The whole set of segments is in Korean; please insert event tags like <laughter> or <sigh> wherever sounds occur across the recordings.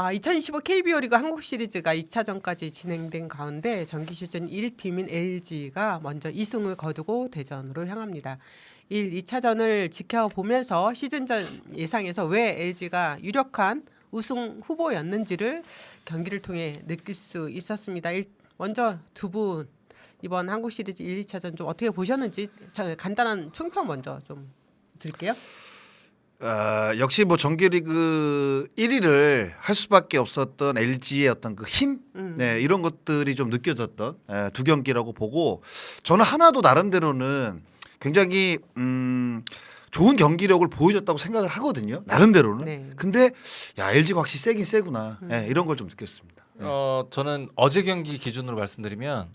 아, 2025 KBO 리그 한국 시리즈가 2차전까지 진행된 가운데 정기 시즌 1팀인 LG가 먼저 2승을 거두고 대전으로 향합니다. 1, 2차전을 지켜보면서 시즌 전 예상에서 왜 LG가 유력한 우승 후보였는지를 경기를 통해 느낄 수 있었습니다. 일, 먼저 두 분 이번 한국 시리즈 1, 2차전 좀 어떻게 보셨는지 저 간단한 총평 먼저 좀 드릴게요. 아, 역시 뭐 정규리그 1위를 할 수밖에 없었던 LG의 어떤 그 힘, 음. 네, 이런 것들이 좀 느껴졌던 예, 두 경기라고 보고 저는 하나도 나름대로는 굉장히 음, 좋은 경기력을 보여줬다고 생각을 하거든요. 나름대로는. 네. 근데 야 LG가 확실히 세긴 세구나. 예, 이런 걸 좀 느꼈습니다. 네. 어 저는 어제 경기 기준으로 말씀드리면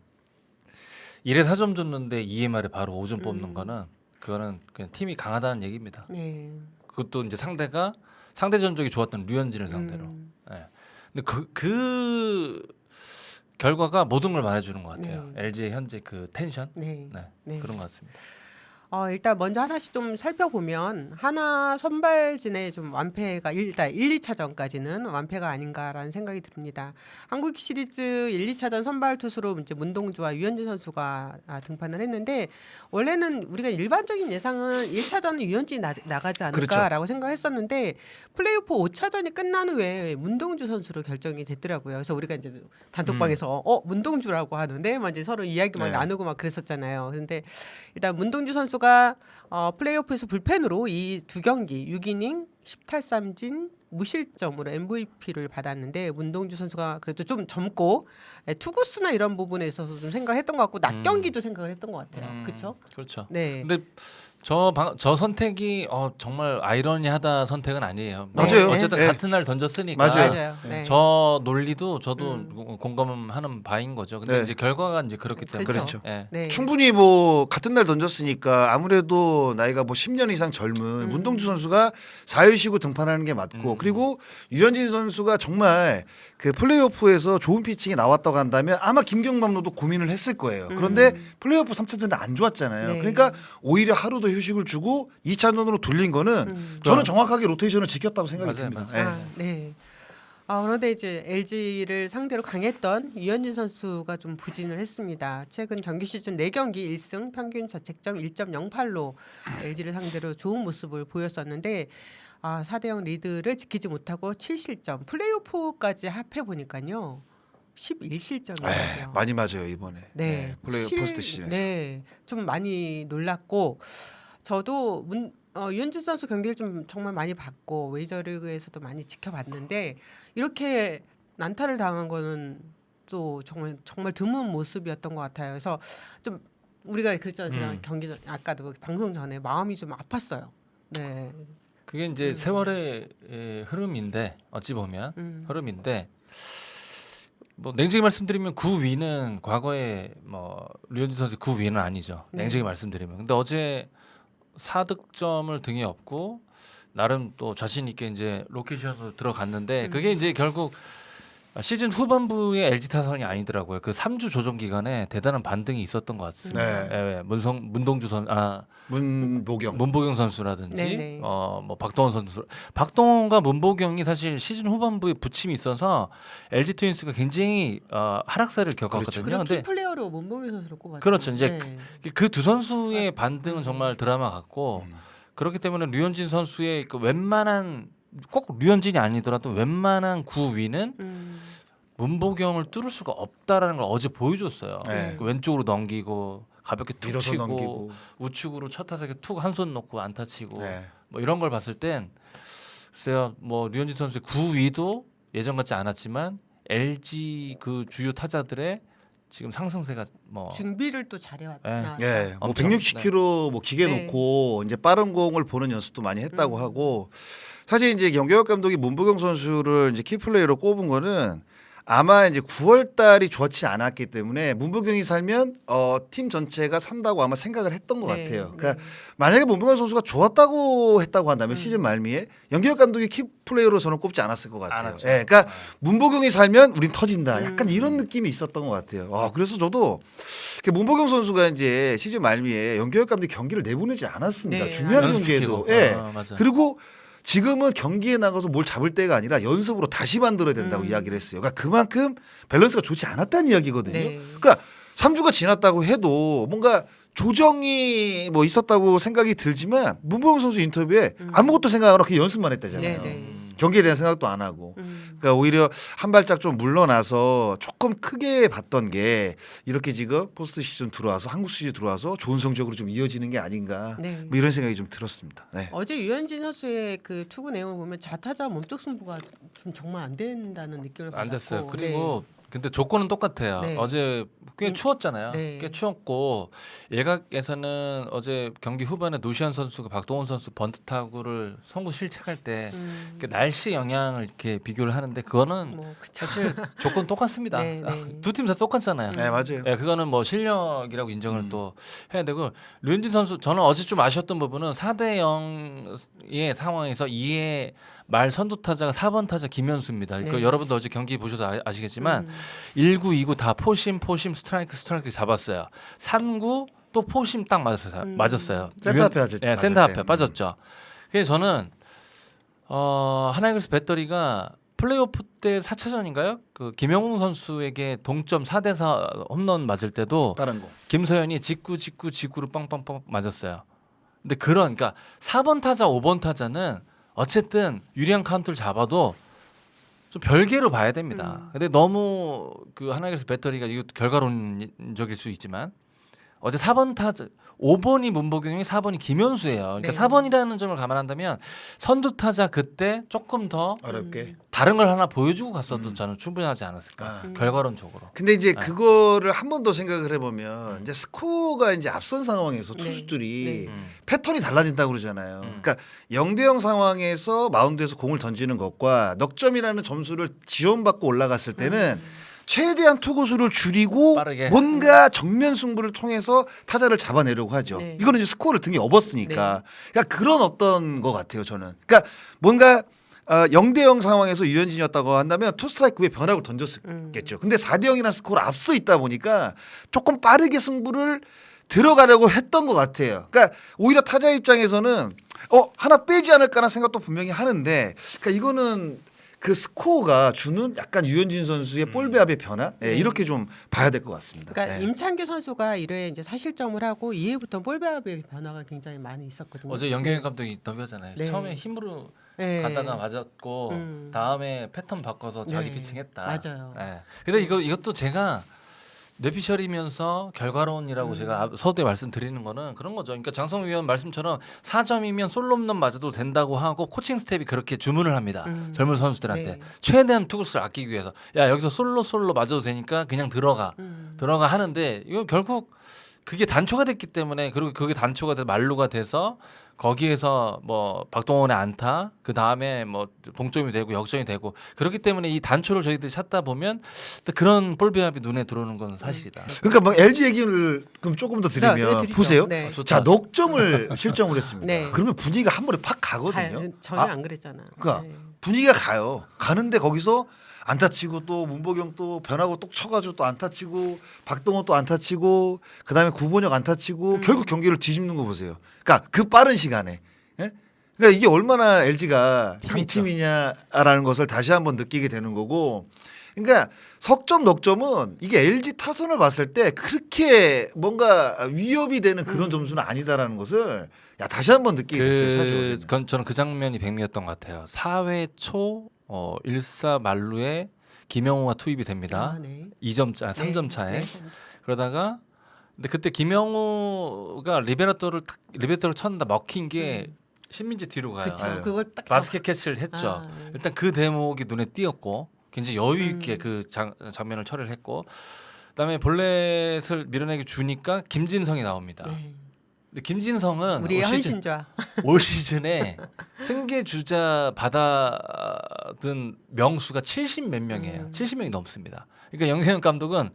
1회 4점 줬는데 2회 말에 바로 5점 뽑는 음. 거는 그거는 그냥 팀이 강하다는 얘기입니다. 네. 그것도 이제 상대가 상대 전적이 좋았던 류현진을 상대로. 음. 예. 근데 그, 그 결과가 모든 걸 말해주는 것 같아요. 네. LG의 현재 그 텐션, 네. 네, 네. 그런 것 같습니다. 어, 일단 먼저 하나씩 좀 살펴보면 하나 선발진의 좀 완패가 일단 1, 2차전까지는 완패가 아닌가라는 생각이 듭니다. 한국 시리즈 1, 2차전 선발 투수로 이제 문동주와 유현진 선수가 아, 등판을 했는데 원래는 우리가 일반적인 예상은 1차전은 유현진이 나, 나가지 않을까라고 생각했었는데 플레이오프 5차전이 끝난 후에 문동주 선수로 결정이 됐더라고요. 그래서 우리가 이제 단톡방에서 어 문동주라고 하는데 막 이제 서로 이야기 막 네. 나누고 막 그랬었잖아요. 근데 일단 문동주 선수 가 어, 플레이오프에서 불펜으로 이 두 경기 6이닝 10탈삼진 무실점으로 MVP를 받았는데 문동주 선수가 그래도 좀 젊고 예, 투구수나 이런 부분에 있어서 좀 생각했던 것 같고 낮 음. 경기도 생각을 했던 것 같아요. 음, 그렇죠? 그렇죠. 네. 근데 저, 방, 저 선택이 어, 정말 아이러니하다 선택은 아니에요. 뭐 맞아요. 어쨌든 네. 같은 날 던졌으니까. 맞아요. 맞아요. 네. 저 논리도 저도 음. 공감하는 바인 거죠. 근데 네. 이제 결과가 이제 그렇기 때문에. 그렇죠. 예. 네. 충분히 뭐 같은 날 던졌으니까 아무래도 나이가 뭐 10년 이상 젊은 음. 문동주 선수가 4일 쉬고 등판하는 게 맞고 음. 그리고 유현진 선수가 정말 그 플레이오프에서 좋은 피칭이 나왔다고 한다면 아마 김경맘로도 고민을 했을 거예요. 그런데 음. 플레이오프 3차전은 안 좋았잖아요. 네. 그러니까 오히려 하루 더 휴식을 주고 2차전으로 돌린 거는 음. 저는 정확하게 로테이션을 지켰다고 생각이 맞아요, 듭니다. 맞아요. 예. 아, 네. 아, 그런데 이제 LG를 상대로 강했던 유현진 선수가 좀 부진을 했습니다. 최근 정규 시즌 4경기 1승 평균 자책점 1.08로 LG를 상대로 좋은 모습을 보였었는데 아, 4대 0 리드를 지키지 못하고 7실점. 플레이오프까지 합해 보니까요. 11실점이거든요. 에, 많이 맞아요 이번에. 네, 네, 플레이 실- 퍼스트 시즌에서. 네, 좀 많이 놀랐고 저도 문, 어, 유현진 선수 경기를 좀 정말 많이 봤고 웨이저리그에서도 많이 지켜봤는데 이렇게 난타를 당한 거는 또 정말 정말 드문 모습이었던 것 같아요. 그래서 좀 우리가 그랬잖아요. 제가 음. 경기 전 아까도 방송 전에 마음이 좀 아팠어요. 네, 그게 이제 음. 세월의 에, 흐름인데 어찌 보면 음. 흐름인데 뭐 냉정히 말씀드리면 구 위는 과거에 뭐 류현진 선수 구 위는 아니죠. 네. 냉정히 말씀드리면. 근데 어제 4득점을 등에 업고 나름 또 자신 있게 이제 로케이션으로 들어갔는데 음. 그게 이제 결국 시즌 후반부의 LG 타선이 아니더라고요. 그 3주 조정 기간에 대단한 반등이 있었던 것 같습니다. 네. 예, 예. 문성 문동주 선 아 문보경. 문보경 선수라든지 네네. 어뭐 박동원 선수 박동원과 문보경이 사실 시즌 후반부에 부침이 있어서 LG 트윈스가 굉장히 어, 하락세를 겪었거든요. 그리고 근데 키플레이어로 문봉희 선수를 꼽았죠. 그렇죠. 이제 네. 그두 선수의 아, 반등은 음. 정말 드라마 같고 음. 그렇기 때문에 류현진 선수의 그 웬만한 꼭 류현진이 아니더라도 웬만한 구 위는 음, 문보경을 뚫을 수가 없다라는 걸 어제 보여줬어요. 네. 그 왼쪽으로 넘기고 가볍게 툭 밀어서 치고 넘기고. 우측으로 첫 타석에 툭 한 손 놓고 안타 치고 네. 뭐 이런 걸 봤을 땐 글쎄요 뭐 류현진 선수의 구위도 예전 같지 않았지만 LG 그 주요 타자들의 지금 상승세가 뭐 준비를 또 잘해왔다. 예, 뭐 엄청, 160km 뭐 기계 네. 놓고 이제 빠른 공을 보는 연습도 많이 했다고 음. 하고 사실 이제 경기혁 감독이 문보경 선수를 이제 키플레이로 꼽은 거는 아마 이제 9월 달이 좋지 않았기 때문에 문보경이 살면 어, 팀 전체가 산다고 아마 생각을 했던 것 네, 같아요. 네. 그러니까 만약에 문보경 선수가 좋았다고 했다고 한다면 음. 시즌 말미에 연기혁 감독이 키 플레이로 저는 꼽지 않았을 것 같아요. 예, 그러니까 문보경이 살면 우린 터진다. 약간 음. 이런 느낌이 있었던 것 같아요. 아, 그래서 저도 그 문보경 선수가 이제 시즌 말미에 연기혁 감독이 경기를 내보내지 않았습니다. 네, 중요한 연습시키고. 경기에도. 예. 아. 그리고 지금은 경기에 나가서 뭘 잡을 때가 아니라 연습으로 다시 만들어야 된다고 음. 이야기를 했어요. 그러니까 그만큼 밸런스가 좋지 않았다는 이야기거든요. 네. 그러니까 3주가 지났다고 해도 뭔가 조정이 뭐 있었다고 생각이 들지만 문보영 선수 인터뷰에 음. 아무것도 생각 안 하고 그냥 연습만 했다잖아요. 네, 네. 음. 경기에 대한 생각도 안 하고. 음. 그러니까 오히려 한 발짝 좀 물러나서 조금 크게 봤던 게 이렇게 지금 포스트 시즌 들어와서 한국 시즌 들어와서 좋은 성적으로 좀 이어지는 게 아닌가 네. 뭐 이런 생각이 좀 들었습니다. 네. 어제 유현진 선수의 그 투구 내용을 보면 좌타자 몸쪽 승부가 좀 정말 안 된다는 느낌을 안 받았고 됐어요. 그리고 근데 조건은 똑같아요. 네. 어제 꽤 음, 추웠잖아요. 네. 꽤 추웠고 예각에서는 어제 경기 후반에 노시안 선수가 박동원 선수 번트 타구를 송구 실책할 때 음, 날씨 영향을 이렇게 비교를 하는데 그거는 뭐. 사실 조건 똑같습니다. <laughs> 네, 네. <laughs> 두팀 다 똑같잖아요. 네, 맞아요. 예, 그거는 뭐 실력이라고 인정을 음. 또 해야 되고 류현진 선수 저는 어제 좀 아쉬웠던 부분은 4대 0의 상황에서 2의 말 선두 타자가 4번 타자 김현수입니다. 그러니까 네. 여러분도 어제 경기 보셔도 아, 시겠지만 음, 1구, 2구 다 포심, 포심, 스트라이크, 스트라이크 잡았어요. 3구 또 포심 딱 맞았어요. 음. 맞았어요. 센터 앞에 하죠. 예, 센터 앞에 빠졌죠. 그래서 저는 어, 하나이글스 배터리가 플레이오프 때 4차전인가요? 그 김영웅 선수에게 동점 4대 4 홈런 맞을 때도 다른 거. 김서현이 직구 직구 직구로 빵빵빵 맞았어요. 근데 그런 그러니까 4번 타자, 5번 타자는 어쨌든 유리한 카운트를 잡아도 좀 별개로 봐야 됩니다. 음. 근데 너무 그 하나이글스 배터리가 이거 결과론적일 수 있지만 어제 4번 타자 5번이 문보경이 4번이 김현수예요. 그러니까 네. 4번이라는 점을 감안한다면 선두 타자 그때 조금 더 어렵게. 음. 다른 걸 하나 보여주고 갔어도 음. 저는 충분하지 않았을까. 아. 음. 결과론적으로. 근데 이제 네. 그거를 한 번 더 생각을 해보면 이제 스코어가 이제 앞선 상황에서 네. 투수들이 네. 음. 패턴이 달라진다고 그러잖아요. 음. 그러니까 0대0 상황에서 마운드에서 공을 던지는 것과 넉점이라는 점수를 지원받고 올라갔을 때는 음. 최대한 투구수를 줄이고 빠르게. 뭔가 정면 승부를 통해서 타자를 잡아내려고 하죠. 네. 이거는 이제 스코어를 등에 업었으니까. 그러니까 그런 어떤 것 같아요, 저는. 그러니까 뭔가 어, 0대 0 상황에서 유현진이었다고 한다면 투 스트라이크 에 변화를 던졌겠죠. 근데 4대 0이라는 스코어를 앞서 있다 보니까 조금 빠르게 승부를 들어가려고 했던 것 같아요. 그러니까 오히려 타자 입장에서는 어 하나 빼지 않을까라는 생각도 분명히 하는데, 그러니까 이거는 그 스코어가 주는 약간 유현진 선수의 볼 배합의 변화 예, 네. 이렇게 좀 봐야 될 것 같습니다. 그러니까 예. 임창규 선수가 1회 이제 사실점을 하고 2회부터 볼 배합의 변화가 굉장히 많이 있었거든요. 어제 연경현 감독이 인터뷰하잖아요. 네. 처음에 힘으로 네. 갔다가 맞았고 음. 다음에 패턴 바꿔서 자기 네. 피칭했다. 맞아요. 네. 근데 이거 이것도 제가 뇌피셜이면서 결과론이라고 음. 제가 앞- 서두에 말씀드리는 거는 그런 거죠. 그러니까 장성 위원 말씀처럼 4점이면 솔로 홈런 맞아도 된다고 하고 코칭 스텝이 그렇게 주문을 합니다. 음. 젊은 선수들한테 네. 최대한 투구수를 아끼기 위해서 야 여기서 솔로 솔로 맞아도 되니까 그냥 들어가 음. 들어가 하는데 이거 결국 그게 단초가 됐기 때문에 그리고 그게 단초가 돼서 만루가 돼서 거기에서 뭐 박동원의 안타 그 다음에 뭐 동점이 되고 역전이 되고 그렇기 때문에 이 단초를 저희들이 찾다 보면 또 그런 볼 배합이 눈에 들어오는 건 사실이다. 그러니까 뭐 LG 얘기를 그럼 조금 더 네, 드리면 드리죠. 보세요. 네. 어, 좋다. 자 넉점을 <laughs> 실점을 했습니다. 네. 그러면 분위기가 한 번에 팍 가거든요. 가- 전혀 아, 안 그랬잖아. 그러니까 네. 분위기가 가요. 가는데 거기서 안타 치고 또 문보경 또 변하고 똑 쳐가지고 또 안타 치고 박동원 또 안타 치고 그다음에 구본혁 안타 치고 음. 결국 경기를 뒤집는 거 보세요. 그러니까 그 빠른 시간에. 예? 그러니까 이게 얼마나 LG가 있죠. 강팀이냐라는 것을 다시 한번 느끼게 되는 거고. 그러니까 석점 넉점은 이게 LG 타선을 봤을 때 그렇게 뭔가 위협이 되는 그런 음. 점수는 아니다라는 것을 야 다시 한번 느끼게 됐어요. 사실 그 어제는. 건 저는 그 장면이 백미였던 것 같아요. 4회 초 어, 1사 말루에 김영우가 투입이 됩니다. 아, 네. 2점 차, 3점 네. 차에 네. 그러다가 근데 그때 김영우가 리베라토를 탁 리베라토를 쳤는데 먹힌 게 음. 신민재 뒤로 가요. 그렇죠. 아유. 그걸 딱 바스켓 캐치를 했죠. 아, 네. 일단 그 대목이 눈에 띄었고 굉장히 여유 있게 음. 그 장, 장면을 처리를 했고 그다음에 볼넷을 밀어내기 주니까 김진성이 나옵니다. 네. 근데 김진성은 우리의 올 시즌, 헌신좌. <laughs> 올 시즌에 승계 주자 받아든 명수가 70 몇 명이에요. 음. 70명이 넘습니다. 그러니까 영현 감독은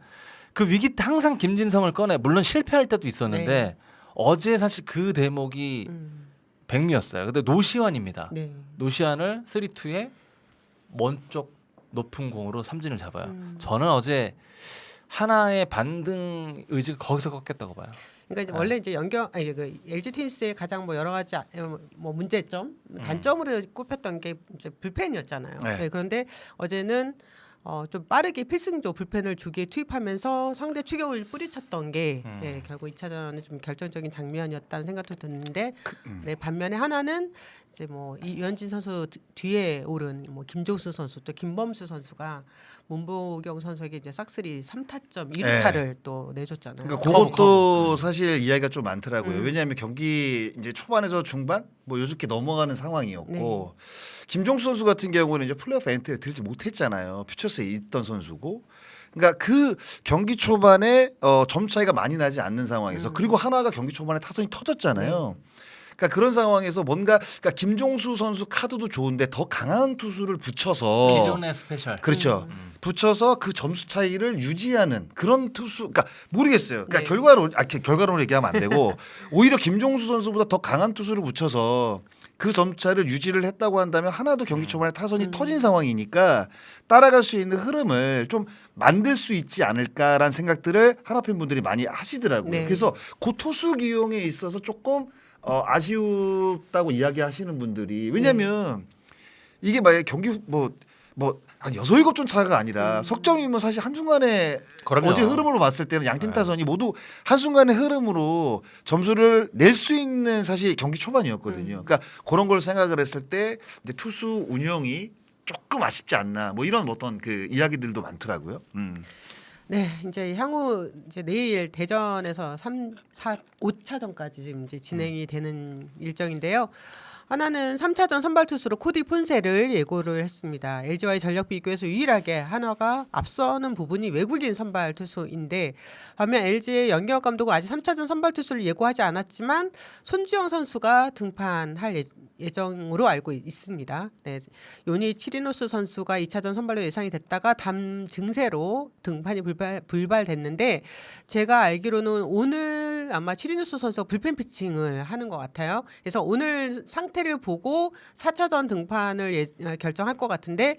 그 위기 때 항상 김진성을 꺼내 물론 실패할 때도 있었는데 네. 어제 사실 그 대목이 음. 백미였어요. 근데 노시환입니다. 네. 노시환을 3투에 먼쪽 높은 공으로 삼진을 잡아요. 음. 저는 어제 하나의 반등 의지가 거기서 꺾였다고 봐요. 그러니까 이제 네. 원래 이제 연경 아니 그 LG 트윈스의 가장 뭐 여러 가지 아- 어, 뭐 문제점, 단점으로 꼽혔던 게 이제 불펜이었잖아요. 네. 네, 그런데 어제는 어, 좀 빠르게 필승조 불펜을 조기에 투입하면서 상대 추격을 뿌리쳤던 게 음. 예, 결국 2차전에 좀 결정적인 장면이었다는 생각도 드는데 음. 네, 반면에 하나는 이제 뭐 이현진 선수 뒤- 뒤에 오른 뭐 김종수 선수 또 김범수 선수가 문보경 선수에게 이제 싹쓸이 3타점 2루타를 또 내줬잖아요. 그러니까 그것도 사실 이야기가 좀 많더라고요. 음. 왜냐하면 경기 이제 초반에서 중반 뭐 요렇게 넘어가는 상황이었고 네. 김종수 선수 같은 경우는 이제 플레이오프 엔트에 들지 못했잖아요. 퓨처스에 있던 선수고. 그러니까 그 경기 초반에 어, 점 차이가 많이 나지 않는 상황에서 음. 그리고 하나가 경기 초반에 타선이 터졌잖아요. 그러니까 그런 상황에서 뭔가 그러니까 김종수 선수 카드도 좋은데 더 강한 투수를 붙여서 기존의 스페셜. 그렇죠. 음. 붙여서 그 점수 차이를 유지하는 그런 투수, 그러니까 모르겠어요. 그러니까 네. 결과로, 아, 개- 결과로 얘기하면 안 되고 <laughs> 오히려 김종수 선수보다 더 강한 투수를 붙여서 그 점차를 유지를 했다고 한다면 하나도 경기 초반에 타선이 음. 터진 상황이니까 따라갈 수 있는 흐름을 좀 만들 수 있지 않을까라는 생각들을 하나 팬 분들이 많이 하시더라고요. 네. 그래서 그 투수 기용에 있어서 조금 어, 아쉬웠다고 이야기하시는 분들이 왜냐면 이게 만약 경기 뭐뭐 한 여섯 일곱 점 차가 아니라 음. 석점이면 사실 한 순간에 그럼요. 어제 흐름으로 봤을 때는 양팀 네. 타선이 모두 한 순간의 흐름으로 점수를 낼 수 있는 사실 경기 초반이었거든요. 음. 그러니까 그런 걸 생각을 했을 때 이제 투수 운영이 조금 아쉽지 않나 뭐 이런 어떤 그 이야기들도 많더라고요. 음. 네, 이제 향후 이제 내일 대전에서 3, 4, 5차전까지 지금 이제 진행이 되는 일정인데요. 하나는 3차전 선발 투수로 코디 폰세를 예고를 했습니다. LG와의 전력 비교에서 유일하게 한화가 앞서는 부분이 외국인 선발 투수인데 반면 LG의 연경 감독은 아직 3차전 선발 투수를 예고하지 않았지만 손주영 선수가 등판할 예, 예정으로 알고 있- 있습니다. 네, 요니 치리노스 선수가 2차전 선발로 예상이 됐다가 담 증세로 등판이 불발, 불발됐는데 제가 알기로는 오늘 아마 치리노스 선수가 불펜 피칭을 하는 것 같아요. 그래서 오늘 상태를 보고 4차전 등판을 예, 어, 결정할 것 같은데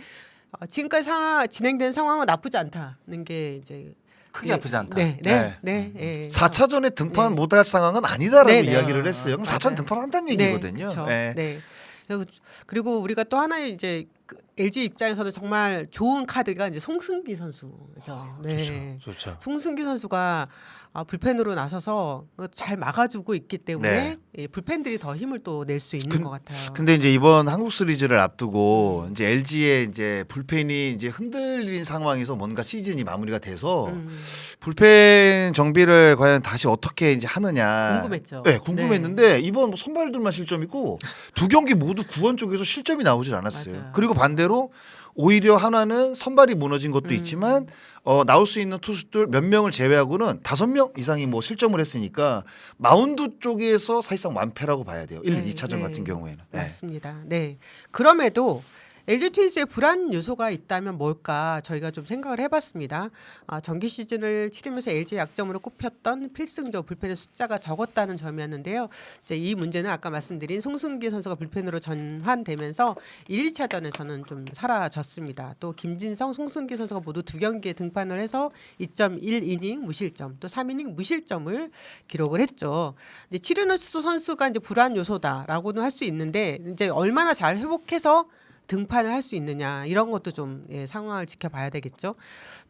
어, 지금까지 상, 진행된 상황은 나쁘지 않다는 게 이제 크게 예, 아프지 않다. 네, 네, 네. 음. 예. 4차전에 등판 네. 못할 상황은 아니다라고 네, 네. 이야기를 했어요. 그럼 4차전 맞아요. 등판을 한다는 네, 얘기거든요. 네. 네. 그리고- 그리고 우리가 또 하나의 이제 그 LG 입장에서는 정말 좋은 카드가 이제 송승기 선수죠. 네. 좋죠. 송승기 선수가 아, 불펜으로 나서서 잘 막아주고 있기 때문에 네. 예, 불펜들이 더 힘을 또 낼 수 있는 근- 것 같아요. 근데 이제 이번 한국 시리즈를 앞두고 이제 LG의 이제 불펜이 이제 흔들린 상황에서 뭔가 시즌이 마무리가 돼서 음, 불펜 정비를 과연 다시 어떻게 이제 하느냐 궁금했죠. 네, 궁금했는데 이번 뭐 선발들만 실점이고 두 경기 모두 구원 쪽에서 실점이 나오질 않았어요. 맞아요. 그리고 반대로 오히려 하나는 선발이 무너진 것도 음. 있지만 어, 나올 수 있는 투수들 몇 명을 제외하고는 다섯 명 이상이 뭐 실점을 했으니까 마운드 쪽에서 사실상 완패라고 봐야 돼요. 1, 네, 2차전 네. 같은 경우에는. 네. 맞습니다. 네. 그럼에도 LG 트윈스의 불안 요소가 있다면 뭘까 저희가 좀 생각을 해봤습니다. 아, 정기 시즌을 치르면서 LG 약점으로 꼽혔던 필승조 불펜의 숫자가 적었다는 점이었는데요. 이제 이 문제는 아까 말씀드린 송승기 선수가 불펜으로 전환되면서 1, 2차전에서는 좀 사라졌습니다. 또 김진성, 송승기 선수가 모두 두 경기에 등판을 해서 2.1이닝 무실점, 또 3이닝 무실점을 기록을 했죠. 이제 치르노스 선수가 이제 불안 요소다라고는 할 수 있는데 이제 얼마나 잘 회복해서 등판을 할 수 있느냐 이런 것도 좀 예, 상황을 지켜봐야 되겠죠.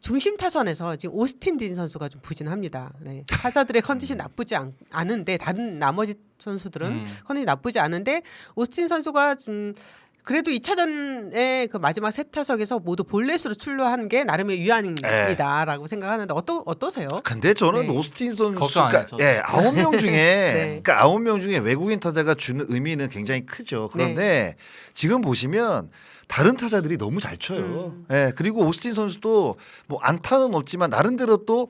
중심 타선에서 지금 오스틴 딘 선수가 좀 부진합니다. 네. 타자들의 컨디션 나쁘지 않, 않은데 다른 나머지 선수들은 음. 컨디션 나쁘지 않은데 오스틴 선수가 좀 그래도 2차전에 그 마지막 세 타석에서 모두 볼넷으로 출루한 게 나름의 위안이다라고 생각하는데 어떠 어떠세요? 근데 저는 네. 오스틴 선수 걱정 안 해요, 저도. 예, 아홉 명 <laughs> 중에 네. 그러니까 아홉 명 중에 외국인 타자가 주는 의미는 굉장히 크죠. 그런데 네. 지금 보시면 다른 타자들이 너무 잘 쳐요. 음. 예, 그리고 오스틴 선수도 뭐 안타는 없지만 나름대로 또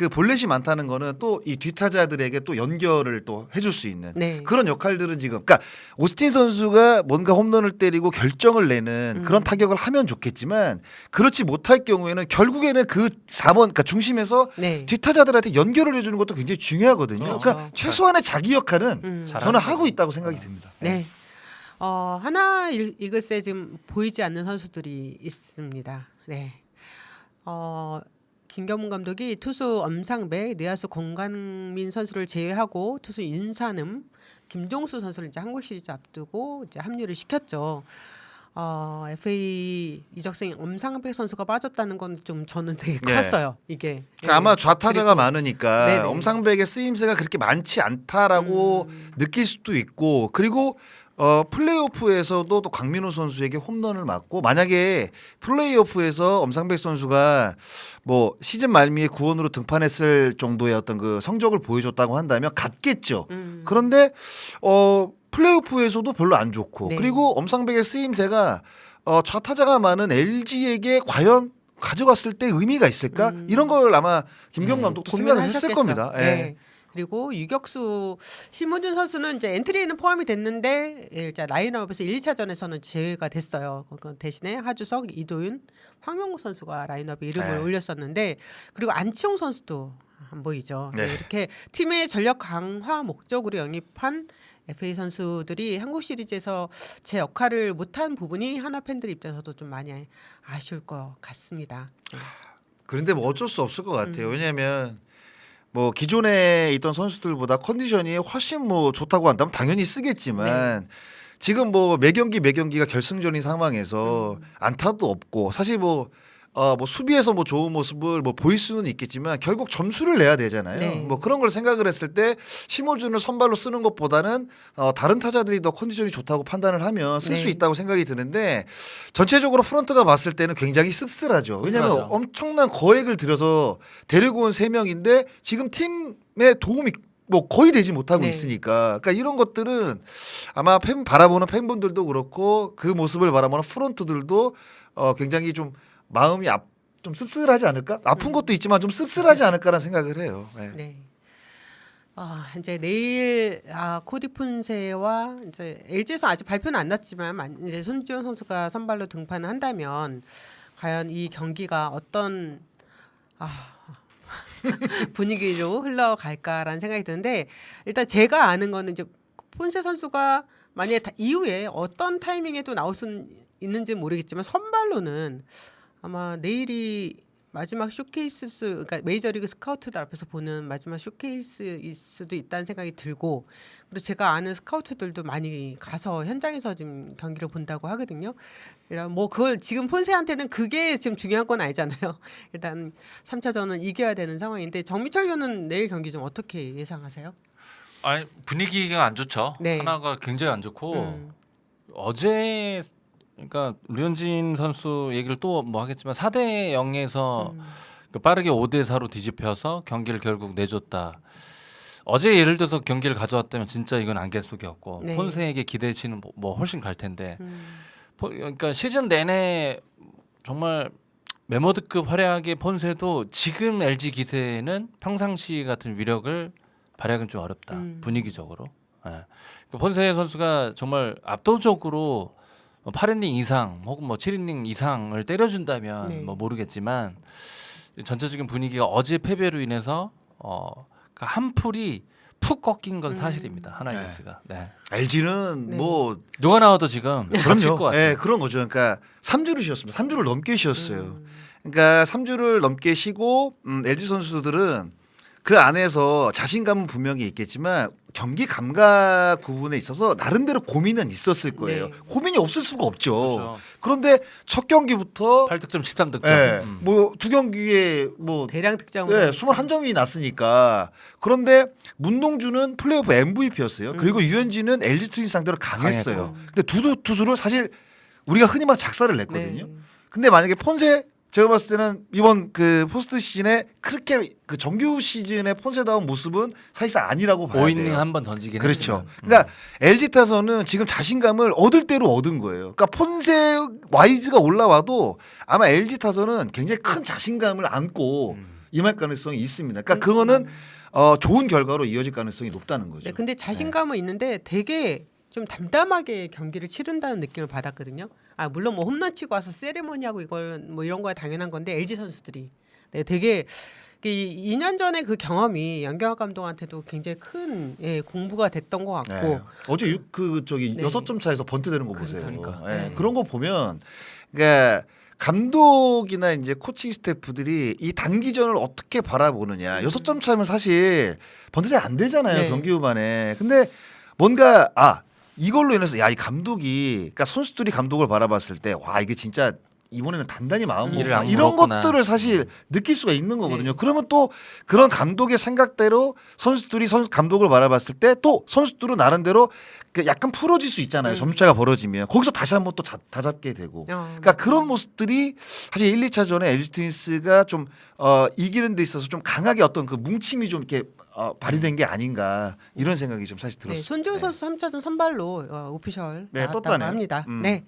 그 볼넷이 많다는 거는 또이 뒷타자들에게 또 연결을 또 해줄 수 있는 네. 그런 역할들은 지금 그러니까 오스틴 선수가 뭔가 홈런을 때리고 결정을 내는 음. 그런 타격을 하면 좋겠지만 그렇지 못할 경우에는 결국에는 그 4번 그러니까 중심에서 네. 뒷타자들한테 연결을 해주는 것도 굉장히 중요하거든요. 그렇죠. 그러니까 최소한의 자기 역할은 음. 잘- 저는 하고. 있다고 생각이 듭니다. 네. 어, 하나 일- 이글스에 지금 보이지 않는 선수들이 있습니다. 네. 어, 김경문 감독이 투수 엄상배, 내야수 공간민 선수를 제외하고 투수 윤산음, 김종수 선수를 이제 한국 시리즈 앞두고 이제 합류를 시켰죠. 어, FA 이적생 엄상배 선수가 빠졌다는 건 좀 저는 되게 네. 컸어요. 이게 그러니까 아마 좌타자가 그리고- 많으니까 네네. 엄상백의 쓰임새가 그렇게 많지 않다라고 음. 느낄 수도 있고 그리고 어 플레이오프에서도 또 강민호 선수에게 홈런을 맞고 만약에 플레이오프에서 엄상백 선수가 뭐 시즌 말미에 구원으로 등판했을 정도의 어떤 그 성적을 보여줬다고 한다면 같겠죠. 음. 그런데 어 플레이오프에서도 별로 안 좋고 네. 그리고 엄상백의 쓰임새가 어 좌타자가 많은 LG에게 과연 가져갔을 때 의미가 있을까? 음. 이런 걸 아마 김경 음. 감독도 생각을 했을. 겁니다. 예. 네. 그리고 유격수 심호준 선수는 이제 엔트리에는 포함이 됐는데 예, 이제 라인업에서 1, 2차전에서는 제외가 됐어요. 그 대신에 하주석, 이도윤, 황영우 선수가 라인업에 이름을 네. 올렸었는데 그리고 안치홍 선수도 안 보이죠. 네. 네, 이렇게 팀의 전력 강화 목적으로 영입한 FA 선수들이 한국 시리즈에서 제 역할을 못한 부분이 하나 팬들 입장에서도 좀 많이 아쉬울 것 같습니다. 네. 그런데 뭐 어쩔 수 없을 것 같아요. 음. 왜냐하면 뭐 기존에 있던 선수들보다 컨디션이 훨씬 뭐 좋다고 한다면 당연히 쓰겠지만 지금 뭐 매 경기 매 경기가 결승전인 상황에서 음. 안타도 없고 사실 뭐 어, 뭐 수비에서 뭐 좋은 모습을 뭐 보일 수는 있겠지만 결국 점수를 내야 되잖아요. 네. 뭐 그런 걸 생각을 했을 때 심호준을 선발로 쓰는 것보다는 어, 다른 타자들이 더 컨디션이 좋다고 판단을 하면 쓸 수 네. 있다고 생각이 드는데 전체적으로 프런트가 봤을 때는 굉장히 씁쓸하죠. 왜냐하면 씁쓸하죠. 엄청난 거액을 들여서 데리고 온 세 명인데 지금 팀에 도움이 뭐 거의 되지 못하고 네. 있으니까 그러니까 이런 것들은 아마 팬 바라보는 팬분들도 그렇고 그 모습을 바라보는 프런트들도 어 굉장히 좀 마음이 앞, 좀 씁쓸하지 않을까? 아픈 음. 것도 있지만 좀 씁쓸하지 않을까라는 생각을 해요. 네. 네. 아, 이제 내일 아, 코디 푼세와 이제 LG에서 아직 발표는 안 났지만 만- 이제 손지원 선수가 선발로 등판을 한다면 과연 이 경기가 어떤 아, <laughs> 분위기로 흘러갈까라는 생각이 드는데 일단 제가 아는 거는 이제 폰세 선수가 만약에 다- 이후에 어떤 타이밍에도 나올 수 있는지 는 모르겠지만 선발로는 아마 내일이 마지막 쇼케이스 수 그러니까 메이저리그 스카우트들 앞에서 보는 마지막 쇼케이스일 수도 있다는 생각이 들고 그리고 제가 아는 스카우트들도 많이 가서 현장에서 지금 경기를 본다고 하거든요. 이런 뭐 그걸 지금 폰세한테는 그게 지금 중요한 건 아니잖아요. <laughs> 일단 3차전은 이겨야 되는 상황인데 정미철 의원은 내일 경기 좀 어떻게 예상하세요? 아니 분위기가 안 좋죠. 네. 하나가 굉장히 안 좋고 음, 어제 그러니까 류현진 선수 얘기를 또 뭐 하겠지만 4대 0에서 음. 빠르게 5대 4로 뒤집혀서 경기를 결국 내줬다. 어제 예를 들어서 경기를 가져왔다면 진짜 이건 안개 속이었고 네. 폰세에게 기대치는 뭐- 뭐 훨씬 갈 텐데 음. 포- 그러니까 시즌 내내 정말 메모드급 활약의 폰세도 지금 LG 기세는 평상시 같은 위력을 발휘하기는 좀 어렵다 음. 분위기적으로. 예. 그 폰세 선수가 정말 압도적으로 8이닝 이상 혹은 뭐 7이닝 이상을 때려준다면 네. 뭐 모르겠지만 전체적인 분위기가 어제 패배로 인해서 어, 그러니까 한 풀이 푹 꺾인 건 음. 사실입니다. 네. 하나이글스가. 네. LG는 네. 뭐 누가 나와도 지금 다칠 것 그럼요. 같아요. 예, 그런 거죠. 그러니까 3주를 쉬었습니다. 3주를 넘게 쉬었어요. 음. 그러니까 3주를 넘게 쉬고 음, LG 선수들은 그 안에서 자신감은 분명히 있겠지만 경기 감각 부분에 있어서 나름대로 고민은 있었을 거예요. 네. 고민이 없을 수가 없죠. 그렇죠. 그런데첫 경기부터 8득점 13득점. 예, 음. 뭐 두 경기에 뭐 대량 득점. 네, 21점이 났으니까. 그런데 문동주는 플레이오프 MVP였어요. 음. 그리고 유현진은 LG 트윈 상대로 강했어요. 근데 두 투수를 사실 우리가 흔히 말하는 작사를 냈거든요. 네. 근데 만약에 폰세 제가 봤을 때는 이번 그 포스트 시즌에 그렇게 그 정규 시즌의 폰세다운 모습은 사실상 아니라고 봐야 5이닝 돼요. 한 번 던지긴 그렇죠. 했지만. 음. 그러니까 LG 타선은 지금 자신감을 얻을 대로 얻은 거예요. 그러니까 폰세 와이즈가 올라와도 아마 LG 타선은 굉장히 큰 자신감을 안고 음. 임할 가능성이 있습니다. 그러니까 음. 그거는 어, 좋은 결과로 이어질 가능성이 높다는 거죠. 네, 근데 자신감은 있는데 되게 좀 담담하게 경기를 치른다는 느낌을 받았거든요. 아 물론 뭐 홈런 치고 와서 세레모니하고 이걸 뭐 이런 거야 당연한 건데 LG 선수들이 네, 되게 이 2년 전에 그 경험이 양경학 감독한테도 굉장히 큰 예, 공부가 됐던 것 같고 네. 어제 육, 그 저기 네. 여섯 점 차에서 번트 되는 거 보세요. 그러니까. 예, 네. 그런 거 보면 그러니까 감독이나 이제 코칭 스태프들이 이 단기전을 어떻게 바라보느냐. 여섯 점 차면 사실 번트이 안 되잖아요. 네. 경기 후반에. 근데 뭔가 아 이걸로 인해서 야 이 감독이 그러니까 선수들이 감독을 바라봤을 때 와 이게 진짜 이번에는 단단히 마음 일을 먹구나 안 이런 물었구나. 것들을 사실 느낄 수가 있는 거거든요. 네. 그러면 또 그런 감독의 생각대로 선수들이 선 감독을 바라봤을 때 또 선수들은 나름대로 그 약간 풀어질 수 있잖아요. 음. 점차가 벌어지면 거기서 다시 한번 또 다, 다잡게 되고. 어, 그러니까 그런 모습들이 사실 1, 2차전에 LG 트윈스가 좀 어, 이기는 데 있어서 좀 강하게 어떤 그 뭉침이 좀 이렇게 어, 발휘된 게 아닌가 이런 생각이 좀 사실 네, 들었어요. 손지훈 선수 3차전 선발로 어, 오피셜 네, 나왔다고 떴다네요. 합니다. 음. 네.